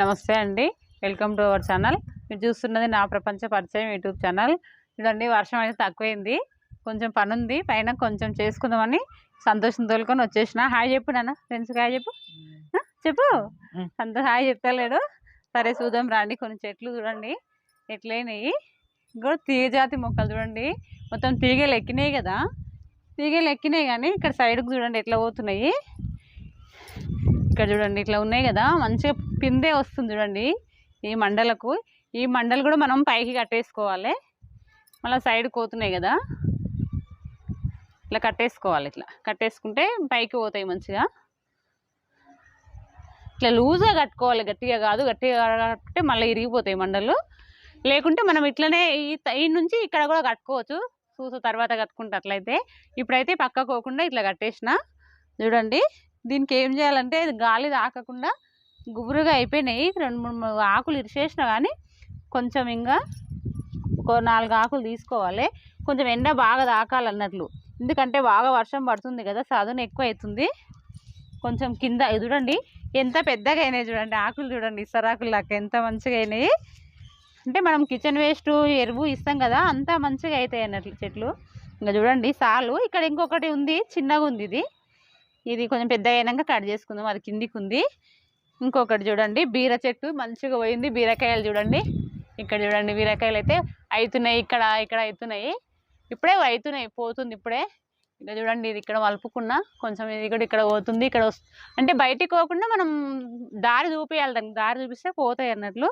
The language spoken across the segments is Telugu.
నమస్తే అండి. Welcome to our channel. మీరు చూస్తున్నది నా ప్రపంచ పరిచయం యూట్యూబ్ ఛానల్. చూడండి వర్షం అయితే తక్కువైంది. కొంచెం పని ఉంది పైన కొంచెం చేసుకుందామని సంతోషం తోలుకొని వచ్చేసిన. హాయ్ చెప్పు నాన్న. ఫ్రెండ్స్కి హాయ్ చెప్పు. చెప్పు. సంతోష్ హాయ్ చెప్తలేడు సరే చూద్దాం రండి. కొన్ని చెట్లు చూడండి. ఎట్లయినాయి? ఇంకో తీగజాతి మొక్కలు చూడండి. మొత్తం తీగలు ఎక్కినాయి కదా. తీగలు ఎక్కినాయి కానీ ఇక్కడ సైడ్కి చూడండి ఎట్లా పోతున్నాయి. ఇక్కడ చూడండి ఇట్లా ఉన్నాయి కదా. మంచిగా పిందే వస్తుంది చూడండి ఈ మండలకు. ఈ మండలు కూడా మనం పైకి కట్టేసుకోవాలి. మళ్ళీ సైడ్ కోతున్నాయి కదా. ఇట్లా కట్టేసుకోవాలి ఇట్లా. కట్టేసుకుంటే పైకి పోతాయి మంచిగా. ఇట్లా లూజ్గా కట్టుకోవాలి. గట్టిగా కాదు. గట్టిగా కట్టుకుంటే మళ్ళీ ఇరిగిపోతాయి మండలు. లేకుంటే మనం ఇట్లనే ఈ ఈ నుంచి ఇక్కడ కూడా కట్టుకోవచ్చు. చూసిన తర్వాత కట్టుకుంటే అట్లయితే. ఇప్పుడైతే పక్క పోకుండా ఇట్లా కట్టేసిన. చూడండి. దీనికి ఏం చేయాలంటే గాలి తాకకుండా గుబురుగా అయిపోయినాయి. రెండు మూడు ఆకులు ఇరిచేసిన కానీ కొంచెం ఇంకా ఒక నాలుగు ఆకులు తీసుకోవాలి. కొంచెం ఎండ బాగా తాకాలన్నట్లు. ఎందుకంటే బాగా వర్షం పడుతుంది కదా సాధన ఎక్కువ అవుతుంది కొంచెం కింద చూడండి ఎంత పెద్దగా అయినాయి చూడండి ఆకులు చూడండి. ఇసరాకులు లాగా ఎంత మంచిగా అయినాయి. అంటే మనం కిచెన్ వేస్ట్ ఎరువు ఇస్తాం కదా అంత మంచిగా అవుతాయి అన్నట్లు చెట్లు. ఇంకా చూడండి సాలు. ఇక్కడ ఇంకొకటి ఉంది చిన్నగా ఉంది ఇది. ఇది కొంచెం పెద్దగా అయినాక కట్ చేసుకుందాం. అది కిందికి ఉంది ఇంకొకటి చూడండి. బీర చెట్టు మంచిగా పోయింది. బీరకాయలు చూడండి. ఇక్కడ చూడండి బీరకాయలు అయితే అవుతున్నాయి ఇక్కడ ఇక్కడ అవుతున్నాయి ఇప్పుడే అవుతున్నాయి పోతుంది ఇప్పుడే. ఇక్కడ చూడండి ఇది ఇక్కడ వలుపుకున్న కొంచెం ఇది కూడా ఇక్కడ పోతుంది. ఇక్కడ అంటే బయటికి పోకుండా మనం దారి చూపించాలి దానికి దారి చూపిస్తే పోతాయి అన్నట్లు.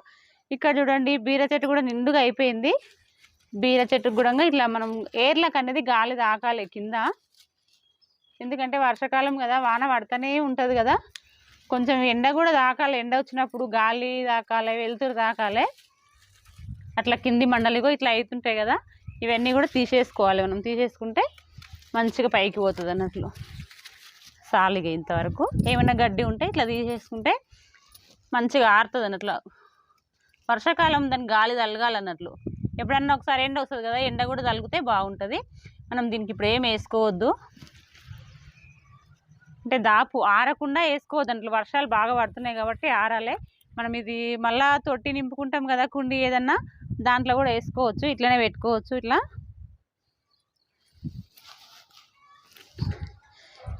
ఇక్కడ చూడండి బీర చెట్టు కూడా నిండుగా అయిపోయింది. బీర చెట్టుకు కూడా ఇట్లా మనం ఏర్లకు అనేది గాలి తాకాలి కింద. ఎందుకంటే వర్షాకాలం కదా వాన పడుతూనే ఉంటుంది కదా. కొంచెం ఎండ కూడా తాకాలి. ఎండ వచ్చినప్పుడు గాలి తాకాలి వెలుతురు తాకాలి. అట్లా కింది మండలిగో ఇట్లా అవుతుంటాయి కదా ఇవన్నీ కూడా తీసేసుకోవాలి మనం. తీసేసుకుంటే మంచిగా పైకి పోతుంది అన్నట్లు. సాలిగా ఇంతవరకు. ఏమైనా గడ్డి ఉంటే ఇట్లా తీసేసుకుంటే మంచిగా ఆరుతుంది అన్నట్లు. వర్షాకాలం దాని గాలి తలగాలన్నట్లు ఎప్పుడన్నా ఒకసారి ఎండ వస్తుంది కదా ఎండ కూడా తలిగితే బాగుంటుంది. మనం దీనికి ఇప్పుడు ఏం వేసుకోవద్దు. అంటే దాపు ఆరకుండా వేసుకోవద్దు వర్షాలు బాగా పడుతున్నాయి కాబట్టి ఆరాలే. మనం ఇది మళ్ళా తొట్టి నింపుకుంటాం కదా కుండి ఏదన్నా దాంట్లో కూడా వేసుకోవచ్చు ఇట్లనే పెట్టుకోవచ్చు ఇట్లా.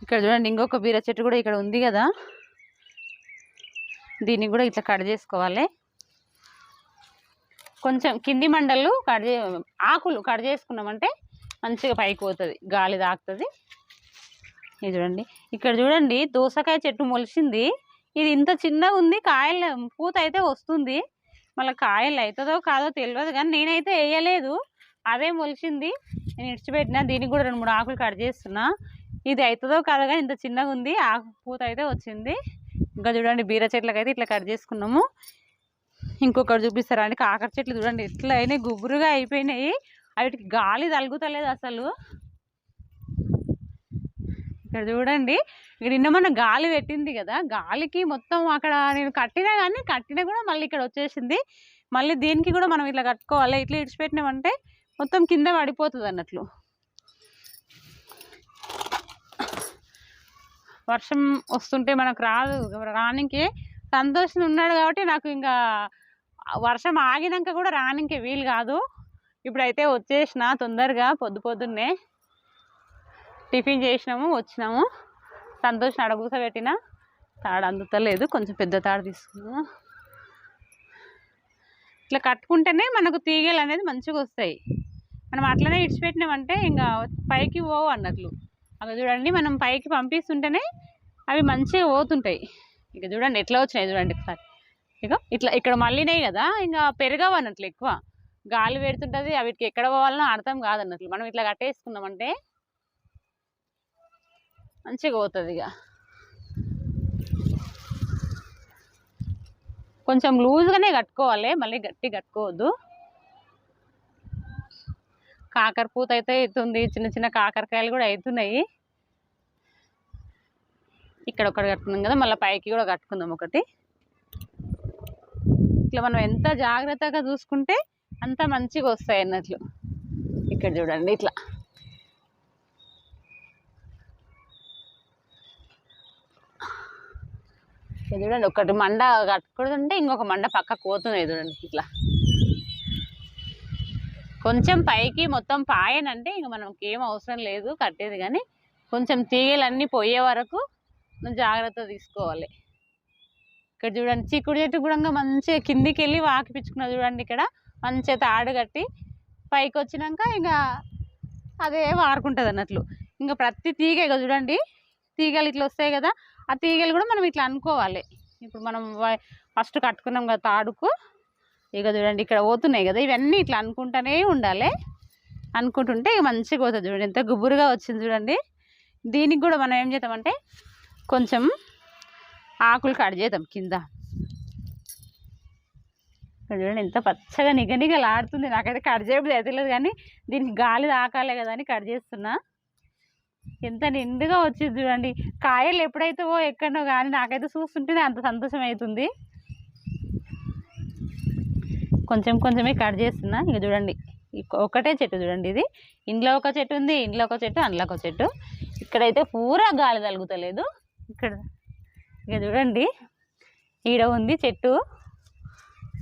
ఇక్కడ చూడండి ఇంకొక బీర చెట్టు కూడా ఇక్కడ ఉంది కదా. దీన్ని కూడా ఇట్లా కట్ చేసుకోవాలి. కొంచెం కింది మండలు కట్ చే ఆకులు కట్ చేసుకున్నామంటే మంచిగా పైకి పోతుంది గాలి తాకుతుంది. ఇది చూడండి. ఇక్కడ చూడండి దోసకాయ చెట్టు మొలిచింది ఇది ఇంత చిన్నగా ఉంది కాయలు పూత అయితే వస్తుంది. మళ్ళీ కాయలు అవుతుందో కాదో తెలియదు కానీ నేనైతే వేయలేదు. అదే మొలిచింది నేను ఇడిచిపెట్టిన దీనికి కూడా రెండు మూడు ఆకులు కట్ చేస్తున్నా. ఇది అవుతుందో కాదో కానీ ఇంత చిన్నగా ఉంది ఆకు పూత అయితే వచ్చింది. ఇంకా చూడండి బీర చెట్లకి అయితే ఇట్లా కట్ చేసుకున్నాము. ఇంకొకటి చూపిస్తారా అండి కాకర చెట్లు చూడండి ఎట్లా అయినాయి గుబురుగా అయిపోయినాయి. వాటికి గాలి తలుగుతలేదు అసలు. ఇక్కడ చూడండి. ఇక్కడ నిన్న మన గాలి పెట్టింది కదా గాలికి మొత్తం అక్కడ నేను కట్టినా కానీ కట్టినా కూడా మళ్ళీ ఇక్కడ వచ్చేసింది. మళ్ళీ దీనికి కూడా మనం ఇట్లా కట్టుకోవాలి ఇట్లా ఇడిచిపెట్టినామంటే మొత్తం కింద పడిపోతుంది అన్నట్లు. వర్షం వస్తుంటే మనకు రాదు రానికి సంతోషం ఉన్నాడు కాబట్టి నాకు ఇంకా వర్షం ఆగినాక కూడా రానికి వీలు కాదు. ఇప్పుడైతే వచ్చేసిన తొందరగా పొద్దు పొద్దున్నే. టిఫిన్ చేసినాము వచ్చినాము. సంతోష్ అడగూస పెట్టిన తాడు అందుతలేదు కొంచెం పెద్ద తాడు తీసుకున్నాము ఇట్లా కట్టుకుంటేనే మనకు తీగలు అనేది మంచిగా వస్తాయి. మనం అట్లనే ఇడిచిపెట్టినామంటే ఇంకా పైకి పోవు అన్నట్లు. అవి చూడండి మనం పైకి పంపిస్తుంటేనే అవి మంచిగా పోతుంటాయి. ఇక చూడండి ఎట్లా వచ్చినాయి చూడండి ఒకసారి. ఇక ఇట్లా ఇక్కడ మళ్ళీనే కదా ఇంకా పెరగవు అన్నట్లు ఎక్కువ. గాలి పెడుతుంటుంది అవిటికి ఎక్కడ పోవాలనో అర్థం కాదన్నట్లు. మనం ఇట్లా కట్టేసుకున్నామంటే మంచిగా పోతుంది ఇక. కొంచెం లూజ్గానే కట్టుకోవాలి మళ్ళీ గట్టి కట్టుకోవద్దు. కాకర పూత అయితే అవుతుంది చిన్న చిన్న కాకరకాయలు కూడా అవుతున్నాయి. ఇక్కడ ఒకటి కట్టుకున్నాం కదా మళ్ళీ పైకి కూడా కట్టుకుందాం ఒకటి. ఇట్లా మనం ఎంత జాగ్రత్తగా చూసుకుంటే అంత మంచిగా వస్తాయి అన్నట్లు. ఇక్కడ చూడండి ఇట్లా ఇది చూడండి ఒకటి మండ కట్టకూడదంటే ఇంకొక మండ పక్క పోతున్నాయి చూడండి ఇట్లా. కొంచెం పైకి మొత్తం పాయనంటే ఇంక మనకి ఏం అవసరం లేదు కట్టేది కానీ కొంచెం తీగలన్నీ పోయే వరకు మనం జాగ్రత్త తీసుకోవాలి. ఇక్కడ చూడండి చిక్కుడు చెట్టు కూడా మంచిగా కిందికి వెళ్ళి వాకిపించుకున్నా చూడండి ఇక్కడ. మంచిగా తాడు కట్టి పైకి వచ్చినాక ఇంకా అదే వారుకుంటుంది అన్నట్లు. ఇంకా ప్రతి తీగ ఇక చూడండి తీగలు ఇట్లా వస్తాయి కదా ఆ తీగలు కూడా మనం ఇట్లా అనుకోవాలి. ఇప్పుడు మనం ఫస్ట్ కట్టుకున్నాం కదా తాడుకు. ఇక చూడండి ఇక్కడ పోతున్నాయి కదా ఇవన్నీ ఇట్లా అనుకుంటూనే ఉండాలి. అనుకుంటుంటే ఇక మంచిగా పోతుంది చూడండి. ఎంత గుబురుగా వచ్చింది చూడండి. దీనికి కూడా మనం ఏం చేద్దామంటే కొంచెం ఆకులు కట్ చేద్దాం కింద. చూడండి ఎంత పచ్చగా నిగనిగలాడుతుంది. నాకైతే కట్ చేయబుద్ధి అయితే లేదు కానీ దీనికి గాలి తాకాలే కదా అని కట్ చేస్తున్నా. ఎంత నిండుగా వచ్చింది చూడండి. కాయలు ఎప్పుడైతే ఓ ఎక్కడో కానీ నాకైతే చూస్తుంటేనే అంత సంతోషం అవుతుంది కొంచెం కొంచెమే కట్ చేస్తున్నా. ఇక చూడండి. ఒకటే చెట్టు చూడండి ఇది. ఇంట్లో ఒక చెట్టు ఉంది ఇంట్లో ఒక చెట్టు అందులో ఒక చెట్టు. ఇక్కడైతే పూరా గాలి తలుగుతలేదు. ఇక్కడ ఇక చూడండి. ఈడ ఉంది చెట్టు.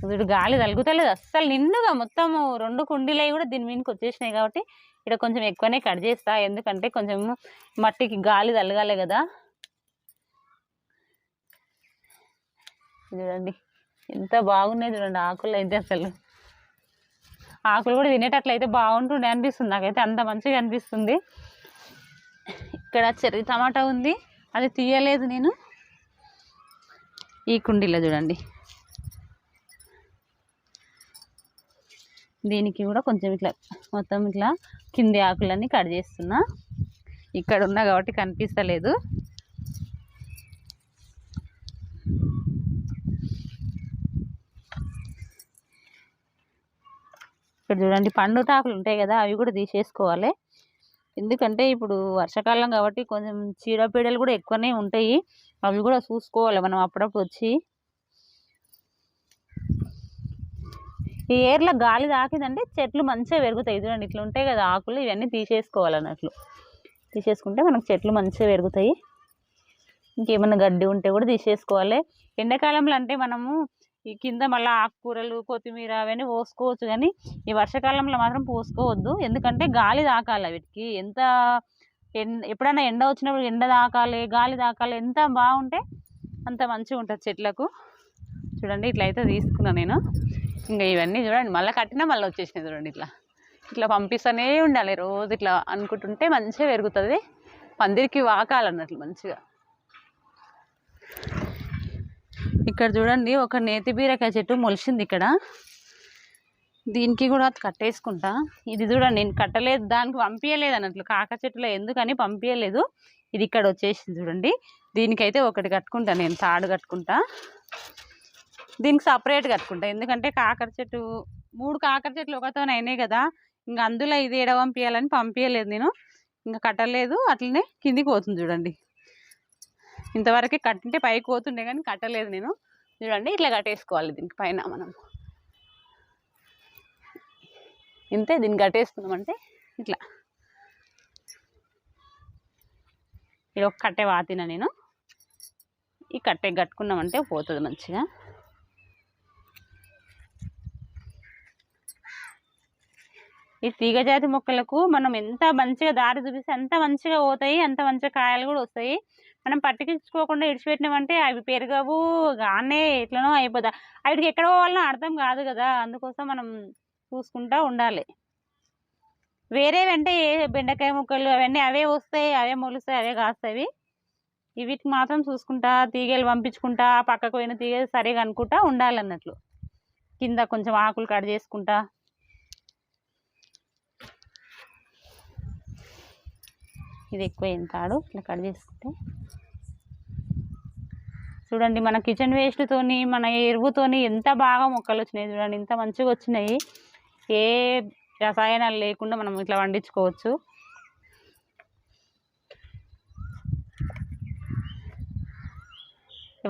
చూడు గాలి తలుగుతలేదు. అస్సలు నిండుగా మొత్తము రెండు కుండీలవి కూడా దీని మీదకి వచ్చేసినాయి కాబట్టి ఇక్కడ కొంచెం ఎక్కువనే కట్ చేస్తా. ఎందుకంటే కొంచెం మట్టికి గాలి తలగాలి కదా. చూడండి ఎంత బాగున్నాయి చూడండి ఆకులు అయితే అసలు. ఆకులు కూడా తినేటట్లయితే బాగుంటుండే అనిపిస్తుంది. నాకైతే అంత మంచిగా అనిపిస్తుంది. ఇక్కడ చెర్రీ టమాటా ఉంది. అది తీయలేదు నేను. ఈ కుండీలో చూడండి. దీనికి కూడా కొంచెం ఇట్లా మొత్తం ఇట్లా కింది ఆకులన్నీ కట్ చేస్తున్నా. ఇక్కడ ఉన్నా కాబట్టి కనిపిస్తలేదు. ఇక్కడ చూడండి పండుటాకులు ఉంటాయి కదా అవి కూడా తీసేసుకోవాలి. ఎందుకంటే ఇప్పుడు వర్షాకాలం కాబట్టి కొంచెం చీడపీడలు కూడా ఎక్కువనే ఉంటాయి. అవి కూడా చూసుకోవాలి మనం అప్పుడప్పుడు వచ్చి. ఈ ఏర్లో గాలి తాకిందంటే చెట్లు మంచిగా పెరుగుతాయి. చూడండి ఇట్లా ఉంటాయి కదా ఆకులు ఇవన్నీ తీసేసుకోవాలన్నట్లు. తీసేసుకుంటే మనకు చెట్లు మంచిగా పెరుగుతాయి. ఇంకేమైనా గడ్డి ఉంటే కూడా తీసేసుకోవాలి. ఎండాకాలంలో అంటే మనము ఈ కింద మళ్ళీ ఆకుకూరలు కొత్తిమీర అవన్నీ పోసుకోవచ్చు కానీ ఈ వర్షాకాలంలో మాత్రం పోసుకోవద్దు. ఎందుకంటే గాలి తాకాలి వీటికి. ఎంత ఎండ ఎప్పుడైనా ఎండ వచ్చినప్పుడు ఎండ తాకాలి గాలి తాకాలి ఎంత బాగుంటే అంత మంచిగా ఉంటుంది చెట్లకు. చూడండి ఇట్లయితే తీసుకున్నా నేను. ఇంకా ఇవన్నీ చూడండి మళ్ళీ కట్టినా మళ్ళీ వచ్చేసినాయి చూడండి ఇట్లా. ఇట్లా పంపిస్తూనే ఉండాలి రోజు ఇట్లా అనుకుంటుంటే మంచిగా పెరుగుతుంది. పందిరికి వాకాలన్నట్లు మంచిగా. ఇక్కడ చూడండి ఒక నేతి బీరకాయ చెట్టు మొలిచింది ఇక్కడ. దీనికి కూడా కట్టేసుకుంటా. ఇది చూడండి నేను కట్టలేదు దానికి పంపించలేదు అన్నట్లు. కాక చెట్టులో ఎందుకని పంపించలేదు ఇది ఇక్కడ వచ్చేసింది చూడండి. దీనికైతే ఒకటి కట్టుకుంటా నేను తాడు కట్టుకుంటా. దీనికి సపరేట్ కట్టుకుంటా. ఎందుకంటే కాకర చెట్టు మూడు కాకర చెట్లు ఒకతో అయినాయి కదా. ఇంకా అందులో ఇది ఎడ పంపించాలని పంపించలేదు నేను. ఇంకా కట్టలేదు అట్లనే కిందికి పోతుంది చూడండి. ఇంతవరకే కట్టింటే పైకి పోతుండే కానీ కట్టలేదు నేను. చూడండి ఇట్లా కట్టేసుకోవాలి దీనికి పైన మనం. ఇంతే దీన్ని కట్టేసుకున్నామంటే ఇట్లా. ఇది ఒక కట్టే వాతిన నేను. ఈ కట్టె కట్టుకున్నామంటే పోతుంది మంచిగా. ఈ తీగజాతి మొక్కలకు మనం ఎంత మంచిగా దారి చూపిస్తే అంత మంచిగా పోతాయి అంత మంచిగా కాయలు కూడా వస్తాయి. మనం పట్టించుకోకుండా ఇడిచిపెట్టినామంటే అవి పెరగవు గానే ఎట్లనో అయిపోతా. వాటికి ఎక్కడ పోవాలనో అర్థం కాదు కదా అందుకోసం మనం చూసుకుంటా ఉండాలి. వేరే వెంటే ఏ బెండకాయ ముక్కలు అవన్నీ అవే వస్తాయి అవే మొలుస్తాయి అవే కాస్తాయి. వీటికి మాత్రం చూసుకుంటా తీగలు పంపించుకుంటా పక్కకు పోయిన తీగలు సరిగా అనుకుంటా ఉండాలన్నట్లు. కింద కొంచెం ఆకులు కట్ చేసుకుంటా. ఇది ఎక్కువ తాడు ఇట్లా కట్ చేసుకుంటే. చూడండి మన కిచెన్ వేస్ట్తోని మన ఎరువుతోని ఎంత బాగా మొక్కలు వచ్చినాయి చూడండి. ఇంత మంచిగా వచ్చినాయి. ఏ రసాయనాలు లేకుండా మనం ఇట్లా పండించుకోవచ్చు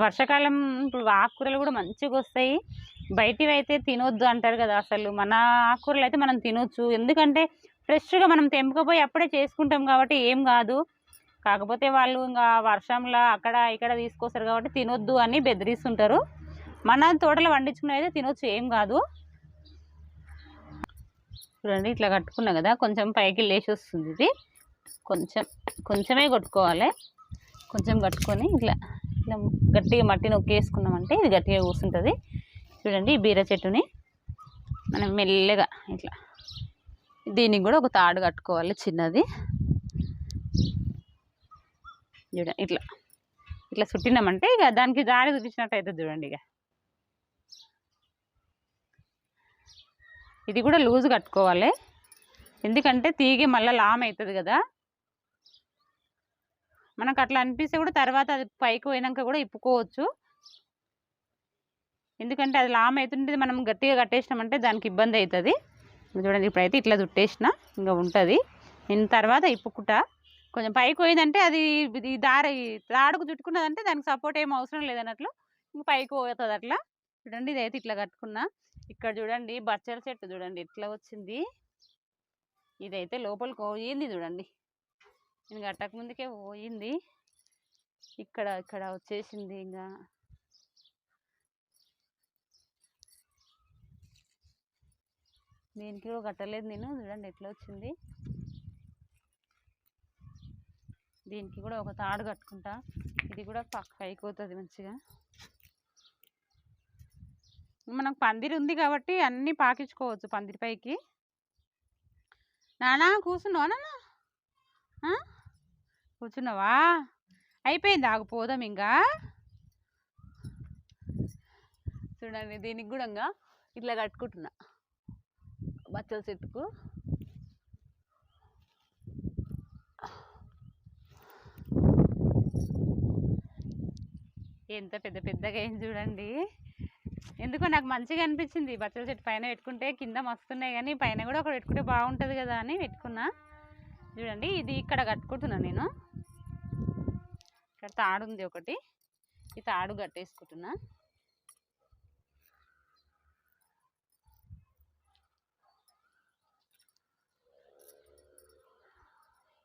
వర్షాకాలం ఇప్పుడు ఆకుకూరలు కూడా మంచిగా వస్తాయి. బయటివి అయితే తినొద్దు అంటారు కదా అసలు. మన ఆకుకూరలు అయితే మనం తినొచ్చు. ఎందుకంటే ఫ్రెష్గా మనం తెంపుకపోయి అప్పుడే చేసుకుంటాం కాబట్టి ఏం కాదు. కాకపోతే వాళ్ళు ఇంకా వర్షంలో అక్కడ ఇక్కడ తీసుకొస్తారు కాబట్టి తినొద్దు అని బెదిరిస్తుంటారు. మన తోటలో పండించుకున్నవి అయితే తినొచ్చు ఏం కాదు. చూడండి ఇట్లా కట్టుకున్నా కదా కొంచెం పైకి లేచి వస్తుంది ఇది. కొంచెం కొంచెమే కొట్టుకోవాలి. కొంచెం కట్టుకొని ఇట్లా ఇట్లా గట్టిగా మట్టి నొక్కేసుకున్నామంటే ఇది గట్టిగా కూర్చుంటుంది చూడండి ఈ బీర చెట్టుని మనం మెల్లగా ఇట్లా దీనికి కూడా ఒక తాడు కట్టుకోవాలి చిన్నది. చూడండి ఇట్లా ఇట్లా చుట్టినామంటే ఇక దానికి దారి చూపించినట్టు అవుతుంది చూడండి ఇక. ఇది కూడా లూజ్ కట్టుకోవాలి. ఎందుకంటే తీగి మళ్ళీ లామ్ అవుతుంది కదా. మనకు అట్లా అనిపిస్తే కూడా తర్వాత అది పైకి పోయినాక కూడా ఇప్పుకోవచ్చు. ఎందుకంటే అది లామ్ అవుతుంటే మనం గట్టిగా కట్టేసినామంటే దానికి ఇబ్బంది అవుతుంది. చూడండి ఇప్పుడైతే ఇట్లా చుట్టేసిన ఇంకా ఉంటుంది. నేను తర్వాత ఇప్పుకుంటా కొంచెం పైకి పోయిందంటే అది ఇది దారి తాడుకు చుట్టుకున్నదంటే దానికి సపోర్ట్ ఏం అవసరం లేదన్నట్లు ఇంక పైకి పోతుంది అట్లా. చూడండి ఇదైతే ఇట్లా కట్టుకున్నా. ఇక్కడ చూడండి బచ్చల చెట్టు చూడండి ఎట్లా వచ్చింది. ఇదైతే లోపలికి పోయింది చూడండి. నేను కట్టక ముందుకే పోయింది. ఇక్కడ ఇక్కడ వచ్చేసింది ఇంకా దీనికి కూడా కట్టలేదు నేను చూడండి ఎట్లా వచ్చింది. దీనికి కూడా ఒక తాడు కట్టుకుంటా. ఇది కూడా పక్క పైకి పోతుంది మంచిగా. మనకు పందిరి ఉంది కాబట్టి అన్నీ పాకించుకోవచ్చు పందిరి పైకి. నానా కూర్చున్నావా నాన్న కూర్చున్నావా? అయిపోయింది ఆగిపోదాం ఇంకా. చూడండి దీనికి కూడా ఇంకా ఇట్లా కట్టుకుంటున్నా. బచ్చల చెట్టుకు. ఎంత పెద్ద పెద్దగా ఏం చూడండి. ఎందుకో నాకు మంచిగా అనిపించింది. బచ్చల చెట్టు పైన పెట్టుకుంటే కింద మస్తున్నాయి కానీ పైన కూడా ఒకటి పెట్టుకుంటే బాగుంటుంది కదా అని పెట్టుకున్నా. చూడండి ఇది ఇక్కడ కట్టుకుంటున్నా నేను. ఇక్కడ తాడు ఉంది ఒకటి. ఈ తాడు కట్టేసుకుంటున్నా.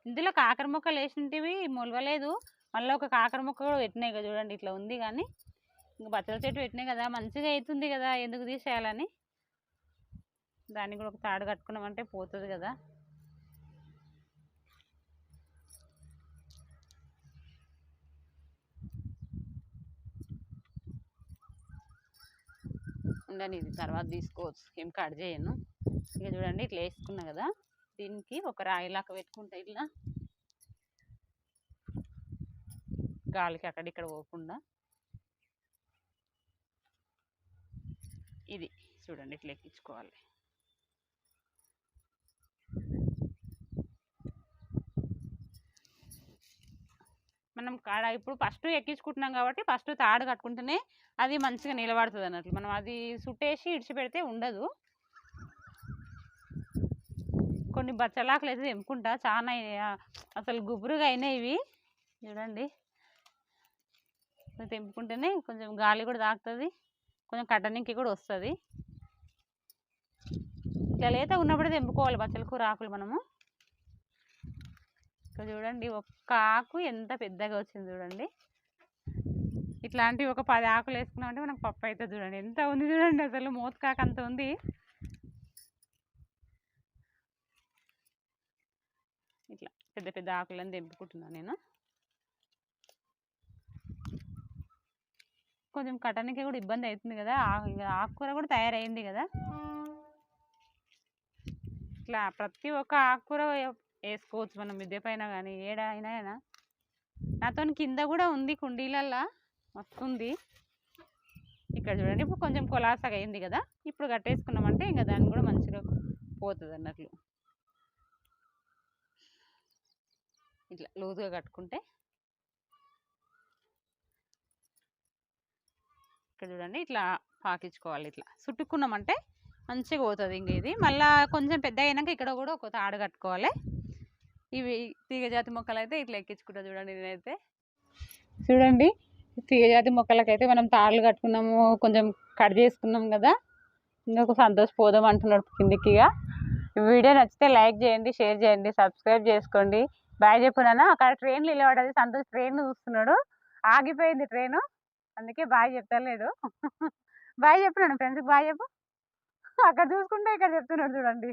ఇందులో కాకర మొక్కలు వేసినవి మొలవలేదు. మళ్ళీ ఒక కాకర మొక్క కూడా పెట్టినాయి కదా చూడండి ఇట్లా ఉంది కానీ. ఇంకా బచ్చల చెట్టు పెట్టినాయి కదా మంచిగా అవుతుంది కదా ఎందుకు తీసేయాలని? దానికి కూడా ఒక తాడు కట్టుకున్నామంటే పోతుంది కదా. ఉండని ఇది తర్వాత తీసుకోవచ్చు. ఏం కట్ చేయను. ఇక చూడండి ఇట్లా వేసుకున్నా కదా. దీనికి ఒక రాయిలాగా పెట్టుకుంటా ఇట్లా గాలికి అక్కడ ఇక్కడ పోకుండా ఇది చూడండి ఇట్లా ఎక్కించుకోవాలి. మనం కాడ ఇప్పుడు ఫస్ట్ ఎక్కించుకుంటున్నాం కాబట్టి ఫస్ట్ తాడు కట్టుకుంటేనే అది మంచిగా నిలబడుతుంది అన్నట్లు. మనం అది సుట్టేసి ఇడిచిపెడితే ఉండదు. కొన్ని బచ్చలాకులు అయితే తెంపుకుంటా. చాలా అసలు గుబురుగా అయినాయి ఇవి. చూడండి. తెంపుకుంటేనే కొంచెం గాలి కూడా తాకుతుంది. కొంచెం కట్టనికి కూడా వస్తుంది. ఇట్లా లేత ఉన్నప్పుడే తెంపుకోవాలి బచ్చల కూర ఆకులు మనము. ఇక్కడ చూడండి ఒక్క ఆకు ఎంత పెద్దగా వచ్చింది చూడండి. ఇట్లాంటివి ఒక పది ఆకులు వేసుకున్నామంటే మనకు పప్పు అవుతుంది చూడండి. ఎంత ఉంది చూడండి అసలు మోతకాక అంత ఉంది ఇట్లా పెద్ద పెద్ద ఆకులను తెంపుకుంటున్నాను నేను. కొంచెం కట్టడానికి కూడా ఇబ్బంది అవుతుంది కదా ఆ- ఆకుకూర కూడా తయారైంది కదా. ఇట్లా ప్రతి ఒక్క ఆకుకూర వేసుకోవచ్చు మనం మిద్దె పైన కానీ ఏడ అయినా అయినా. నాతో కింద కూడా ఉంది కుండీలల్లా వస్తుంది ఇక్కడ చూడండి ఇప్పుడు కొంచెం కొలాసగా అయింది కదా ఇప్పుడు కట్టేసుకున్నామంటే ఇంకా దాన్ని కూడా మంచిగా పోతుంది అన్నట్లు ఇట్లా లూజుగా కట్టుకుంటే ఇక్కడ చూడండి ఇట్లా పాకించుకోవాలి ఇట్లా. చుట్టుకున్నామంటే మంచిగా పోతుంది ఇంక ఇది. మళ్ళీ కొంచెం పెద్ద అయినాక ఇక్కడ కూడా ఒక తాడు కట్టుకోవాలి. ఇవి తీగజాతి మొక్కలు అయితే ఇట్లా ఎక్కించుకుంటా చూడండి నేనైతే. చూడండి తీగజాతి మొక్కలకైతే మనం తాళ్ళు కట్టుకున్నాము కొంచెం కట్ చేసుకున్నాం కదా. ఇంకొక సంతోషపోదాం అంటున్నాడు కిందికి ఇక. వీడియో నచ్చితే లైక్ చేయండి షేర్ చేయండి సబ్స్క్రైబ్ చేసుకోండి. బాయ్ చెప్పున్నాను నాన్న అక్కడ ట్రైన్ నిలబడది సంతోష్ ట్రైన్ చూస్తున్నాడు. ఆగిపోయింది ట్రైన్ అందుకే బాయ్ చెప్తలేడు బాయ్ చెప్పినాను ఫ్రెండ్స్కి బాయ్ చెప్పు. అక్కడ చూసుకుంటే ఇక్కడ చెప్తున్నాడు చూడండి.